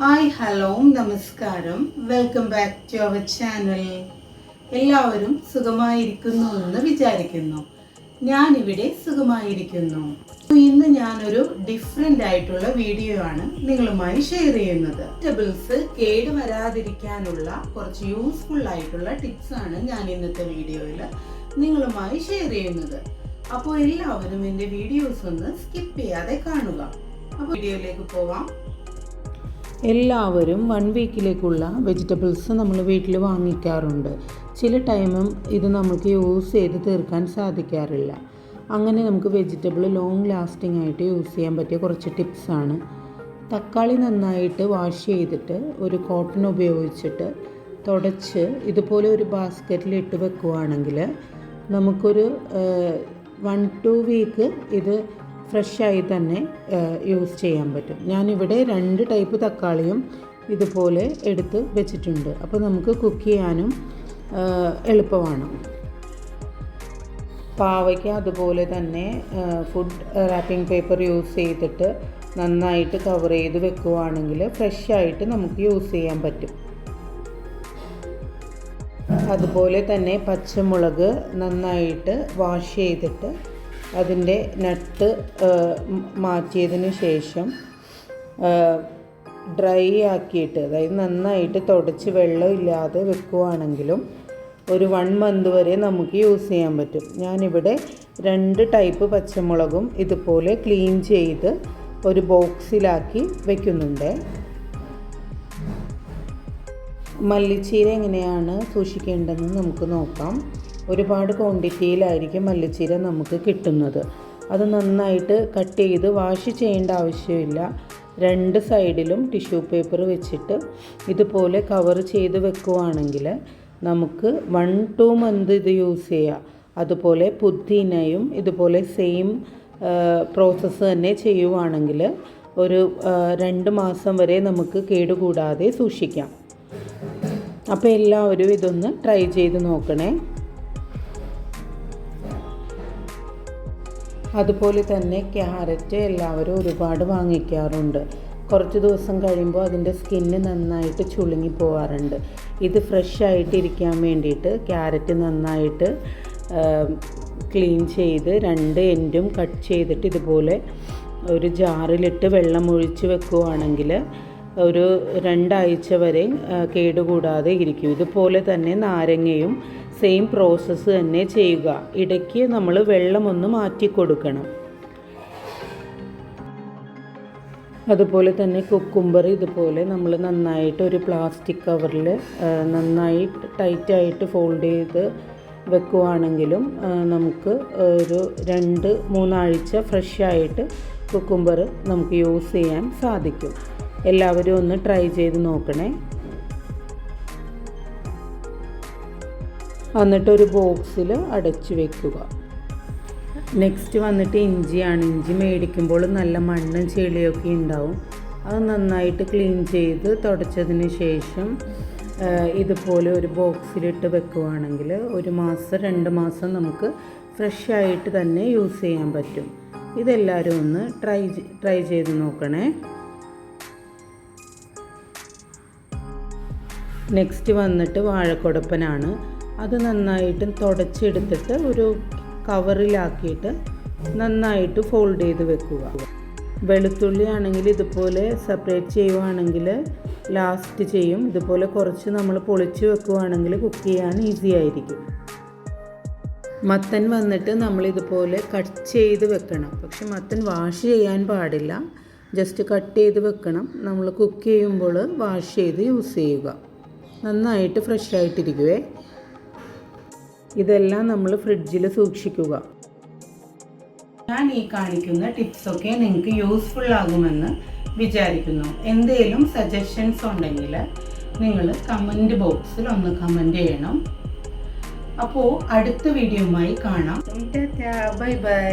Hi hello നമസ്കാരം. Welcome back to our channel എല്ലാവരും സുഖമായിരിക്കുന്നു എന്ന് വിചാരിക്കുന്നു. ഞാനിവിടെ സുഖമായിരിക്കുന്നു. ഇന്ന് ഞാനൊരു ഡിഫറെന്റ് ആയിട്ടുള്ള വീഡിയോ ആണ് നിങ്ങളുമായി ഷെയർ ചെയ്യുന്നത്. വെജിറ്റബിൾസ് കേട് വരാതിരിക്കാനുള്ള കുറച്ച് യൂസ്ഫുൾ ആയിട്ടുള്ള ടിപ്സ് ആണ് ഞാൻ ഇന്നത്തെ വീഡിയോയിൽ നിങ്ങളുമായി ഷെയർ ചെയ്യുന്നത്. അപ്പോൾ എല്ലാവരും എന്റെ വീഡിയോസ് ഒന്ന് സ്കിപ്പ് ചെയ്യാതെ കാണുക. അപ്പോൾ വീഡിയോയിലേക്ക് പോവാം. എല്ലാവരും വൺ വീക്കിലേക്കുള്ള വെജിറ്റബിൾസ് നമ്മൾ വീട്ടിൽ വാങ്ങിക്കാറുണ്ട്. ചില ടൈമും ഇത് നമുക്ക് യൂസ് ചെയ്ത് തീർക്കാൻ സാധിക്കാറില്ല. അങ്ങനെ നമുക്ക് വെജിറ്റബിൾ ലോങ് ലാസ്റ്റിംഗ് ആയിട്ട് യൂസ് ചെയ്യാൻ പറ്റിയ കുറച്ച് ടിപ്സാണ് തക്കാളി നന്നായിട്ട് വാഷ് ചെയ്തിട്ട് ഒരു കോട്ടൺ ഉപയോഗിച്ചിട്ട് തുടച്ച് ഇതുപോലെ ഒരു ബാസ്ക്കറ്റിൽ ഇട്ട് വെക്കുകയാണെങ്കിൽ നമുക്കൊരു വൺ ടു വീക്ക് ഇത് ഫ്രഷായി തന്നെ യൂസ് ചെയ്യാൻ പറ്റും. ഞാനിവിടെ രണ്ട് ടൈപ്പ് തക്കാളിയും ഇതുപോലെ എടുത്ത് വെച്ചിട്ടുണ്ട്. അപ്പോൾ നമുക്ക് കുക്ക് ചെയ്യാനും എളുപ്പമാണ്. പാവയ്ക്ക് അതുപോലെ തന്നെ ഫുഡ് റാപ്പിംഗ് പേപ്പർ യൂസ് ചെയ്തിട്ട് നന്നായിട്ട് കവർ ചെയ്ത് വെക്കുവാണെങ്കിൽ ഫ്രഷായിട്ട് നമുക്ക് യൂസ് ചെയ്യാൻ പറ്റും. അതുപോലെ തന്നെ പച്ചമുളക് നന്നായിട്ട് വാഷ് ചെയ്തിട്ട് അതിന്റെ നട്ട് മാറ്റിയതിന് ശേഷം ഡ്രൈ ആക്കിയിട്ട് അതായത് നന്നായിട്ട് തുടച്ച് വെള്ളമില്ലാതെ വെക്കുവാണെങ്കിലും ഒരു വൺ മന്ത് വരെ നമുക്ക് യൂസ് ചെയ്യാൻ പറ്റും. ഞാനിവിടെ രണ്ട് ടൈപ്പ് പച്ചമുളകും ഇതുപോലെ ക്ലീൻ ചെയ്ത് ഒരു ബോക്സിലാക്കി വെക്കുന്നുണ്ട്. മല്ലിച്ചീര എങ്ങനെയാണ് സൂക്ഷിക്കേണ്ടതെന്ന് നമുക്ക് നോക്കാം. ഒരുപാട് ക്വാണ്ടിറ്റിയിലായിരിക്കും മല്ലിച്ചീര നമുക്ക് കിട്ടുന്നത്. അത് നന്നായിട്ട് കട്ട് ചെയ്ത് വാഷ് ചെയ്യേണ്ട ആവശ്യമില്ല. രണ്ട് സൈഡിലും ടിഷ്യൂ പേപ്പർ വെച്ചിട്ട് ഇതുപോലെ കവർ ചെയ്ത് വെക്കുവാണെങ്കിൽ നമുക്ക് വൺ ടു മന്ത് ഇത് യൂസ് ചെയ്യാം. അതുപോലെ പുതിനയും ഇതുപോലെ സെയിം പ്രോസസ്സ് തന്നെ ചെയ്യുവാണെങ്കിൽ ഒരു രണ്ട് മാസം വരെ നമുക്ക് കേടുകൂടാതെ സൂക്ഷിക്കാം. അപ്പോൾ എല്ലാവരും ഇതൊന്ന് ട്രൈ ചെയ്ത് നോക്കണേ. അതുപോലെ തന്നെ ക്യാരറ്റ് എല്ലാവരും ഒരുപാട് വാങ്ങിക്കാറുണ്ട്. കുറച്ച് ദിവസം കഴിയുമ്പോൾ അതിന്റെ സ്കിന്ന് നന്നായിട്ട് ചുളുങ്ങി പോകാറുണ്ട് ഇത് ഫ്രഷ് ആയിട്ട് ഇരിക്കാൻ വേണ്ടിയിട്ട് ക്യാരറ്റ് നന്നായിട്ട് ക്ലീൻ ചെയ്ത് രണ്ട് എൻഡും കട്ട് ചെയ്തിട്ട് ഇതുപോലെ ഒരു ജാറിലിട്ട് വെള്ളം ഒഴിച്ച് വെക്കുവാണെങ്കിൽ ഒരു രണ്ടാഴ്ച വരെ കേടുകൂടാതെ ഇരിക്കും. ഇതുപോലെ തന്നെ നാരങ്ങയും സെയിം പ്രോസസ്സ് തന്നെ ചെയ്യുക. ഇടയ്ക്ക് നമ്മൾ വെള്ളമൊന്ന് മാറ്റി കൊടുക്കണം. അതുപോലെ തന്നെ കുക്കുംബർ ഇതുപോലെ നമ്മൾ നന്നായിട്ട് ഒരു പ്ലാസ്റ്റിക് കവറിൽ നന്നായി ടൈറ്റായിട്ട് ഫോൾഡ് ചെയ്ത് വെക്കുവാണെങ്കിലും നമുക്ക് ഒരു രണ്ട് മൂന്നാഴ്ച ഫ്രഷായിട്ട് കുക്കുംബർ നമുക്ക് യൂസ് ചെയ്യാൻ സാധിക്കും. എല്ലാവരും ഒന്ന് ട്രൈ ചെയ്ത് നോക്കണേ. എന്നിട്ട് ഒരു ബോക്സിൽ അടച്ചു വെക്കുക. നെക്സ്റ്റ് വന്നിട്ട് ഇഞ്ചിയാണ്. ഇഞ്ചി മേടിക്കുമ്പോൾ നല്ല മണ്ണും ചെളിയൊക്കെ ഉണ്ടാവും. അത് നന്നായിട്ട് ക്ലീൻ ചെയ്ത് തുടച്ചതിന് ശേഷം ഇതുപോലെ ഒരു ബോക്സിലിട്ട് വെക്കുവാണെങ്കിൽ ഒരു മാസം രണ്ട് മാസം നമുക്ക് ഫ്രഷ് ആയിട്ട് തന്നെ യൂസ് ചെയ്യാൻ പറ്റും. ഇതെല്ലാവരും ഒന്ന് ട്രൈ ട്രൈ ചെയ്ത് നോക്കണേ. നെക്സ്റ്റ് വന്നിട്ട് വാഴക്കൊടപ്പനാണ്. അത് നന്നായിട്ട് തുടച്ചെടുത്തിട്ട് ഒരു കവറിലാക്കിയിട്ട് നന്നായിട്ട് ഫോൾഡ് ചെയ്ത് വെക്കുക. വെളുത്തുള്ളി ആണെങ്കിൽ ഇതുപോലെ സെപ്പറേറ്റ് ചെയ്യുവാണെങ്കിൽ ലാസ്റ്റ് ചെയ്യും. ഇതുപോലെ കുറച്ച് നമ്മൾ പൊളിച്ച് വെക്കുവാണെങ്കിൽ കുക്ക് ചെയ്യാൻ ഈസി ആയിരിക്കും. മത്തൻ വന്നിട്ട് നമ്മൾ ഇതുപോലെ കട്ട് ചെയ്ത് വെക്കണം. പക്ഷെ മത്തൻ വാഷ് ചെയ്യാൻ പാടില്ല. ജസ്റ്റ് കട്ട് ചെയ്ത് വെക്കണം. നമ്മൾ കുക്ക് ചെയ്യുമ്പോൾ വാഷ് ചെയ്ത് യൂസ് ചെയ്യുക. നന്നായിട്ട് ഫ്രഷ് ആയിട്ടിരിക്കുവേ ഇതെല്ലാം നമ്മൾ ഫ്രിഡ്ജിൽ സൂക്ഷിക്കുക. ഞാൻ ഈ കാണിക്കുന്ന ടിപ്സൊക്കെ നിങ്ങൾക്ക് യൂസ്ഫുൾ ആകുമെന്ന് വിചാരിക്കുന്നു. എന്തെങ്കിലും സജഷൻസ് ഉണ്ടെങ്കിൽ നിങ്ങൾ കമന്റ് ബോക്സിൽ ഒന്ന് കമന്റ് ചെയ്യണം. അപ്പോൾ അടുത്ത വീഡിയോയുമായി കാണാം. Bye bye